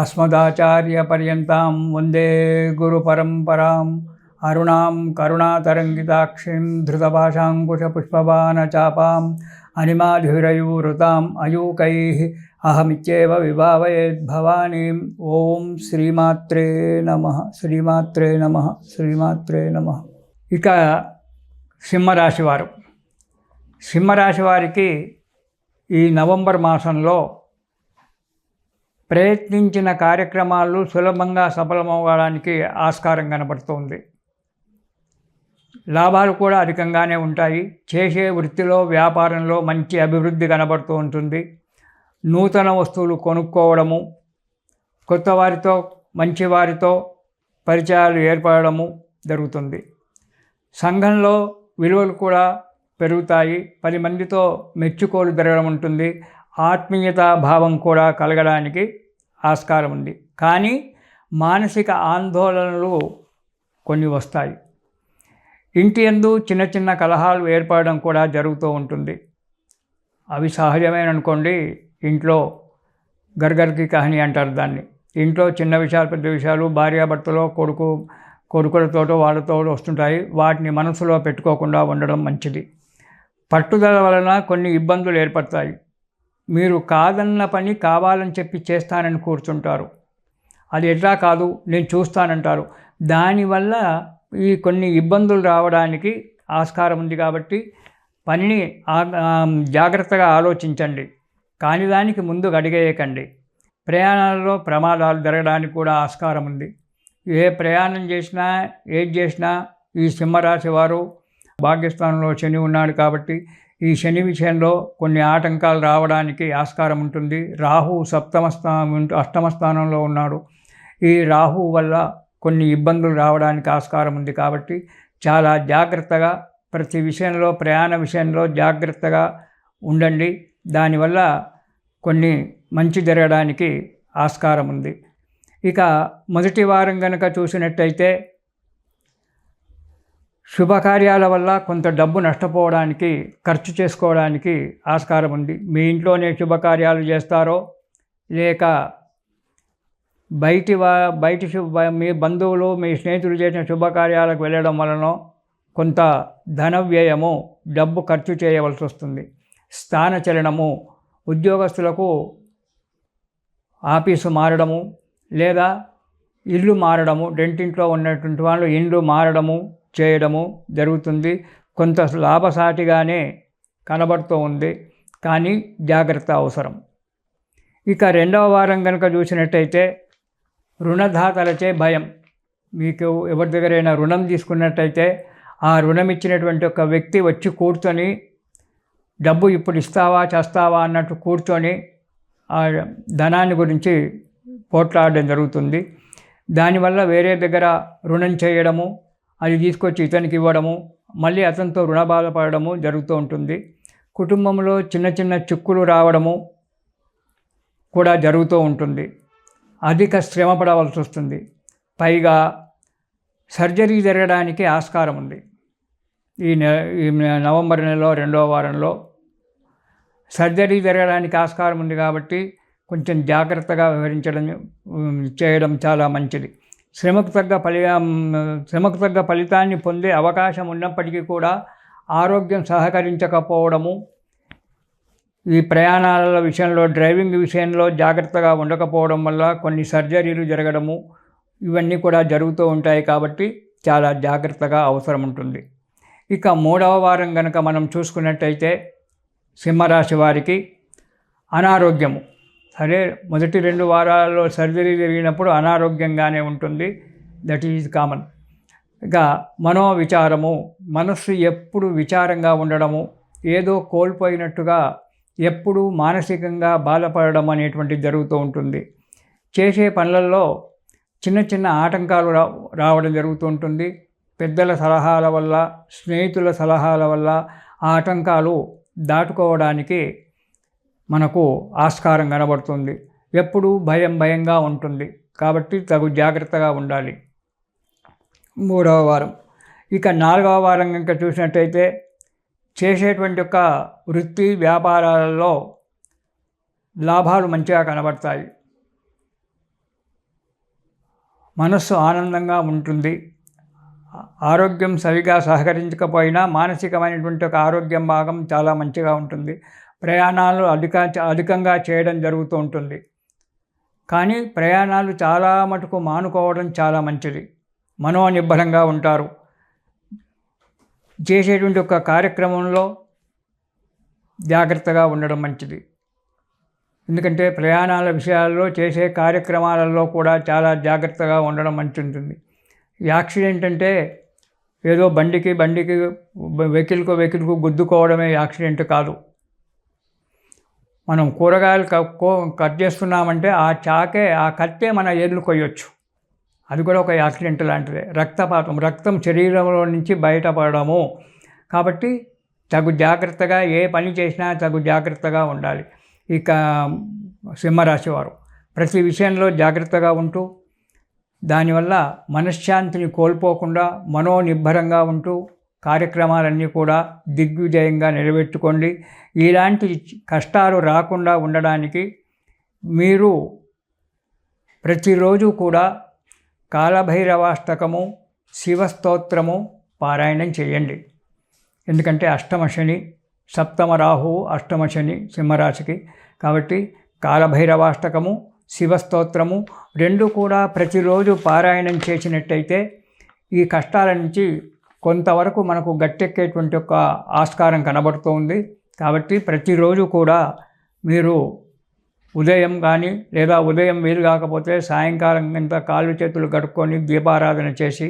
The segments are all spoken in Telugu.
అస్మదాచార్యపర్యంతాం వందే గురుపరంపరాం అరుణాం కరుణాతరంగితాక్షిం ధృతపాశాంకుశపుష్పబాణచాపాం అనిమాధురయూరుతాం అయూకై అహమిత్యేవ విభావయేద్భవానీం ఓం శ్రీమాత్రే నమ శ్రీమాత్రే నమ శ్రీమాత్రే నమ ఇక సింహరాశివారు సింహరాశి వారికి ఈ నవంబర్ మాసంలో ప్రయత్నించిన కార్యక్రమాలు సులభంగా సఫలమవ్వడానికి ఆస్కారం కనబడుతుంది. లాభాలు కూడా అధికంగానే ఉంటాయి. చేసే వృత్తిలో వ్యాపారంలో మంచి అభివృద్ధి కనబడుతూ ఉంటుంది. నూతన వస్తువులు కొనుక్కోవడము కొత్త వారితో మంచి వారితో పరిచయాలు ఏర్పడము జరుగుతుంది. సంఘంలో విలువలు కూడా పెరుగుతాయి. పది మందితో మెచ్చుకోలు జరగడం ఉంటుంది. ఆత్మీయతాభావం కూడా కలగడానికి ఆస్కారం ఉంది. కానీ మానసిక ఆందోళనలు కొన్ని వస్తాయి. ఇంటి ఎందు చిన్న చిన్న కలహాలు ఏర్పడడం కూడా జరుగుతూ ఉంటుంది. అవి సహజమైన అనుకోండి ఇంట్లో గర్గర్కి కహని అంటారు దాన్ని. ఇంట్లో చిన్న విషయాలు పెద్ద విషయాలు భార్యాభర్తలో కొడుకు కొడుకులతోటో వాళ్ళతో వస్తుంటాయి. వాటిని మనసులో పెట్టుకోకుండా ఉండడం మంచిది. పట్టుదల వలన కొన్ని ఇబ్బందులు ఏర్పడతాయి. మీరు కాదన్న పని కావాలని చెప్పి చేస్తానని కూర్చుంటారు. అది ఎట్లా కాదు? నేను చూస్తానంటారు. దానివల్ల ఈ కొన్ని ఇబ్బందులు రావడానికి ఆస్కారం ఉంది కాబట్టి పనిని జాగ్రత్తగా ఆలోచించండి. కాని దానికి ముందు గడిగేయకండి ప్రయాణాల్లో ప్రమాదాలు జరగడానికి కూడా ఆస్కారం ఉంది. ఏ ప్రయాణం చేసినా ఏది చేసినా ఈ సింహరాశి వారు భాగ్యస్థానంలో శని ఉన్నాడు కాబట్టి ఈ శని విషయంలో కొన్ని ఆటంకాలు రావడానికి ఆస్కారం ఉంటుంది. రాహు సప్తమ స్థానం అష్టమ స్థానంలో ఉన్నాడు. ఈ రాహు వల్ల కొన్ని ఇబ్బందులు రావడానికి ఆస్కారం ఉంది కాబట్టి చాలా జాగ్రత్తగా ప్రతి విషయంలో ప్రయాణ విషయంలో జాగ్రత్తగా ఉండండి. దానివల్ల కొన్ని మంచి జరగడానికి ఆస్కారం ఉంది. ఇక మొదటి వారం కనుక చూసినట్టయితే శుభకార్యాల వల్ల కొంత డబ్బు నష్టపోవడానికి ఖర్చు చేసుకోవడానికి ఆస్కారం ఉంది. మీ ఇంట్లోనే శుభకార్యాలు చేస్తారో లేక బయటి వా బయటి శుభ మీ బంధువులు మీ స్నేహితులు చేసిన శుభకార్యాలకు వెళ్ళడం వలన కొంత ధన వ్యయము డబ్బు ఖర్చు చేయవలసి వస్తుంది. స్థాన చలనము ఉద్యోగస్తులకు ఆఫీసు మారడము లేదా ఇల్లు మారడము రెంటింట్లో ఉన్నటువంటి వాళ్ళు ఇండ్లు మారడము చేయడము జరుగుతుంది. కొంత లాభసాటిగానే కనబడుతూ ఉంది. కానీ జాగ్రత్త అవసరం. ఇక రెండవ వారం కనుక చూసినట్టయితే రుణదాతలచే భయం. మీకు ఎవరి దగ్గరైనా రుణం తీసుకున్నట్టయితే ఆ రుణం ఇచ్చినటువంటి ఒక వ్యక్తి వచ్చి కూర్చొని డబ్బు ఇప్పుడు ఇస్తావా చేస్తావా అన్నట్టు కూర్చొని ఆ ధనాన్ని గురించి పోట్లాడడం జరుగుతుంది. దానివల్ల వేరే దగ్గర రుణం చేయడము అది తీసుకొచ్చి ఇతనికి ఇవ్వడము మళ్ళీ అతనితో రుణ బాధపడము జరుగుతూ ఉంటుంది. కుటుంబంలో చిన్న చిన్న చిక్కులు రావడము కూడా జరుగుతూ ఉంటుంది. అధిక శ్రమ పడవలసి వస్తుంది. పైగా సర్జరీ జరగడానికి ఆస్కారం ఉంది. ఈ నె ఈ నవంబర్ నెలలో రెండవ వారంలో సర్జరీ జరగడానికి ఆస్కారం ఉంది కాబట్టి కొంచెం జాగ్రత్తగా వివరించడం చేయడం చాలా మంచిది. శ్రమకు తగ్గ ఫలి శ్రమకు తగ్గ ఫలితాన్ని పొందే అవకాశం ఉన్నప్పటికీ కూడా ఆరోగ్యం సహకరించకపోవడము ఈ ప్రయాణాల విషయంలో డ్రైవింగ్ విషయంలో జాగ్రత్తగా ఉండకపోవడం వల్ల కొన్ని సర్జరీలు జరగడము ఇవన్నీ కూడా జరుగుతూ ఉంటాయి కాబట్టి చాలా జాగ్రత్తగా అవసరం ఉంటుంది. ఇక మూడవ వారం కనుక మనం చూసుకున్నట్టయితే సింహరాశి వారికి అనారోగ్యము. సరే మొదటి రెండు వారాల్లో సర్జరీ జరిగినప్పుడు అనారోగ్యంగానే ఉంటుంది. దట్ ఈజ్ కామన్ ఇక మనోవిచారము మనస్సు ఎప్పుడు విచారంగా ఉండడము ఏదో కోల్పోయినట్టుగా ఎప్పుడు మానసికంగా బాధపడడం అనేటువంటిది జరుగుతూ ఉంటుంది. చేసే పనులలో చిన్న చిన్న ఆటంకాలు రా రావడం జరుగుతూ ఉంటుంది. పెద్దల సలహాల వల్ల స్నేహితుల సలహాల వల్ల ఆ ఆటంకాలు దాటుకోవడానికి మనకు ఆస్కారం కనబడుతుంది. ఎప్పుడూ భయం భయంగా ఉంటుంది. కాబట్టి తగు జాగ్రత్తగా ఉండాలి. మూడవ వారం. ఇక నాలుగవ వారం కనుక చూసినట్టయితే చేసేటువంటి యొక్క వృత్తి వ్యాపారాలలో లాభాలు మంచిగా కనబడతాయి. మనస్సు ఆనందంగా ఉంటుంది. ఆరోగ్యం సరిగా సహకరించకపోయినా మానసికమైనటువంటి ఒక ఆరోగ్యం భాగం చాలా మంచిగా ఉంటుంది. ప్రయాణాలు అధిక అధికంగా చేయడం జరుగుతూ ఉంటుంది. కానీ ప్రయాణాలు చాలా మటుకు మానుకోవడం చాలా మంచిది. మనోనిబ్బరంగా ఉంటారు. చేసేటువంటి ఒక కార్యక్రమంలో జాగ్రత్తగా ఉండడం మంచిది. ఎందుకంటే ప్రయాణాల విషయాల్లో చేసే కార్యక్రమాలలో కూడా చాలా జాగ్రత్తగా ఉండడం మంచి ఉంటుంది యాక్సిడెంట్ అంటే ఏదో బండికి బండికి వెహికల్కు వెహికల్కు గుద్దుకోవడమే యాక్సిడెంట్ కాదు. మనం కూరగాయలు కట్ చేస్తున్నామంటే ఆ చాకే ఆ కత్తే మన ఏర్లు కొయ్యొచ్చు. అది కూడా ఒక యాక్సిడెంట్ లాంటిదే. రక్తపాతం రక్తం శరీరంలో నుంచి బయటపడము కాబట్టి తగు జాగ్రత్తగా ఏ పని చేసినా తగు జాగ్రత్తగా ఉండాలి. ఇక సింహరాశి వారు. ప్రతి విషయంలో జాగ్రత్తగా ఉంటూ దానివల్ల మనశ్శాంతిని కోల్పోకుండా మనోనిబ్బరంగా ఉంటూ కార్యక్రమాలన్నీ కూడా దిగ్విజయంగా నిలబెట్టుకోండి ఇలాంటి కష్టాలు రాకుండా ఉండడానికి మీరు ప్రతిరోజు కూడా కాలభైరవాష్టకము శివస్తోత్రము పారాయణం చేయండి. ఎందుకంటే అష్టమ శని సప్తమ రాహువు అష్టమ శని సింహరాశికి. కాబట్టి కాలభైరవాష్టకము శివస్తోత్రము రెండు కూడా ప్రతిరోజు పారాయణం చేసినట్టయితే ఈ కష్టాల నుంచి కొంతవరకు మనకు గట్టెక్కేటువంటి ఒక ఆస్కారం కనబడుతుంది. కాబట్టి ప్రతిరోజు కూడా మీరు ఉదయం కానీ లేదా ఉదయం వీలు కాకపోతే సాయంకాలం ఇంత కాళ్ళు చేతులు కడుక్కొని దీపారాధన చేసి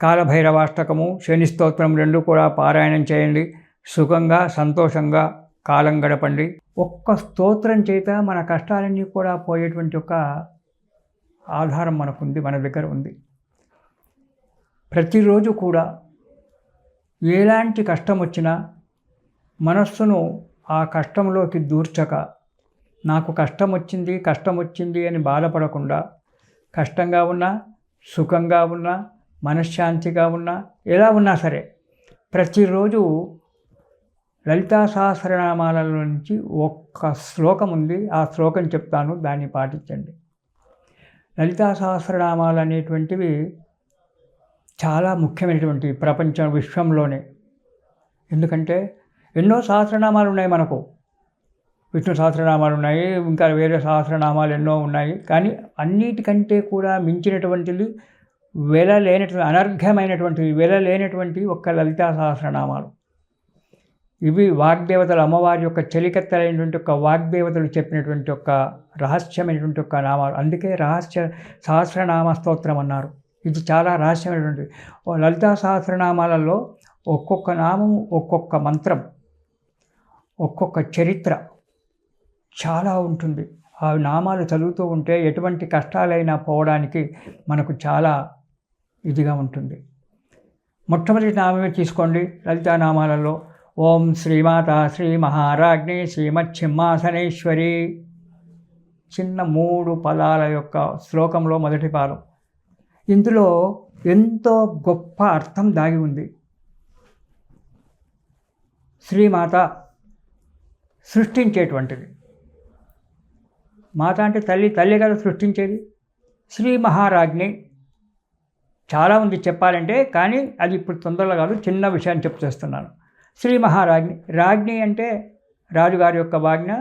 కాలభైరవాష్టకము శని స్తోత్రం రెండు కూడా పారాయణం చేయండి. సుఖంగా సంతోషంగా కాలం గడపండి. ఒక్క స్తోత్రం చేత మన కష్టాలన్నీ కూడా పోయేటువంటి ఒక ఆధారం మనకుంది మన దగ్గర ఉంది. ప్రతిరోజు కూడా ఎలాంటి కష్టం వచ్చినా మనస్సును ఆ కష్టంలోకి దూర్చక నాకు కష్టం వచ్చింది కష్టం వచ్చింది అని బాధపడకుండా కష్టంగా ఉన్నా సుఖంగా ఉన్నా మనశ్శాంతిగా ఉన్నా ఎలా ఉన్నా సరే ప్రతిరోజు లలితా సహస్రనామాల నుంచి ఒక్క శ్లోకం ఉంది. ఆ శ్లోకం చెప్తాను దాన్ని పాటించండి. లలితా సహస్రనామాలు అనేటువంటివి చాలా ముఖ్యమైనటువంటి ప్రపంచం విశ్వంలోనే. ఎందుకంటే ఎన్నో సహస్రనామాలు ఉన్నాయి మనకు. విష్ణు సహస్రనామాలు ఉన్నాయి ఇంకా వేరే సహస్రనామాలు ఎన్నో ఉన్నాయి. కానీ అన్నిటికంటే కూడా మించినటువంటిది వెల లేనటువంటి అనర్ఘ్యమైనటువంటివి వెల లేనటువంటి ఒక్క లలితా సహస్రనామాలు. ఇవి వాగ్దేవతలు అమ్మవారి యొక్క చెలికత్తలైనటువంటి ఒక వాగ్దేవతలు చెప్పినటువంటి ఒక రహస్యమైనటువంటి ఒక నామాలు. అందుకే రహస్య సహస్రనామ స్తోత్రం అన్నారు. ఇది చాలా రహస్యమైనటువంటి లలితా సహస్రనామాలలో ఒక్కొక్క నామం ఒక్కొక్క మంత్రం ఒక్కొక్క చరిత్ర చాలా ఉంటుంది. ఆ నామాలు చదువుతూ ఉంటే ఎటువంటి కష్టాలైనా పోవడానికి మనకు చాలా ఇదిగా ఉంటుంది. మొట్టమొదటి నామమే తీసుకోండి లలితా నామాలలో. ఓం శ్రీమాత శ్రీ మహారాజ్ని శ్రీమచ్చింహాసనేశ్వరి చిన్న మూడు పదాల యొక్క శ్లోకంలో మొదటి పాదం. ఇందులో ఎంతో గొప్ప అర్థం దాగి ఉంది. శ్రీమాత సృష్టించేటువంటిది. మాత అంటే తల్లి తల్లి కదా సృష్టించేది. శ్రీ మహారాజ్ని చాలా ఉంది చెప్పాలంటే కానీ అది ఇప్పుడు తొందరగా కాదు చిన్న విషయాన్ని చెప్తేస్తున్నాను శ్రీ మహారాజ్ని రాజ్ఞి అంటే రాజుగారి యొక్క వాజ్ఞ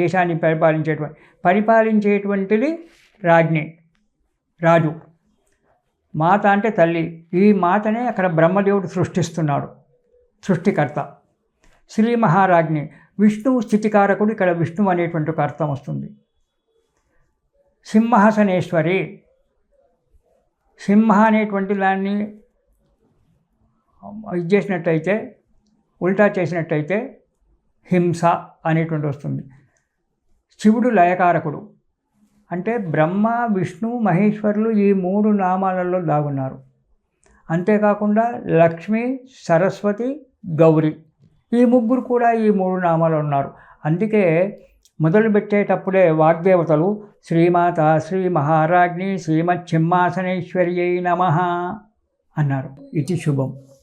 దేశాన్ని పరిపాలించేటువంటి పరిపాలించేటువంటిది రాజ్ఞి రాజు. మాత అంటే తల్లి. ఈ మాతనే అక్కడ బ్రహ్మదేవుడు సృష్టిస్తున్నాడు. సృష్టికర్త. శ్రీ మహారాజ్ని విష్ణువు స్థితికారకుడు ఇక్కడ విష్ణువు అనేటువంటి ఒక అర్థం వస్తుంది. సింహాసనేశ్వరి. సింహ అనేటువంటి దాన్ని ఇది చేసినట్టయితే ఉల్టా చేసినట్టయితే హింస అనేటువంటి వస్తుంది. శివుడు లయకారకుడు. అంటే బ్రహ్మ విష్ణు మహేశ్వరులు ఈ మూడు నామాలలో దాగున్నారు. అంతేకాకుండా లక్ష్మి సరస్వతి గౌరి ఈ ముగ్గురు కూడా ఈ మూడు నామాలు ఉన్నారు. అందుకే మొదలు పెట్టేటప్పుడే వాగ్దేవతలు శ్రీమాత శ్రీ మహారాజ్ని శ్రీమత్ సింహాసనేశ్వర్యై నమ అన్నారు. ఇది శుభం.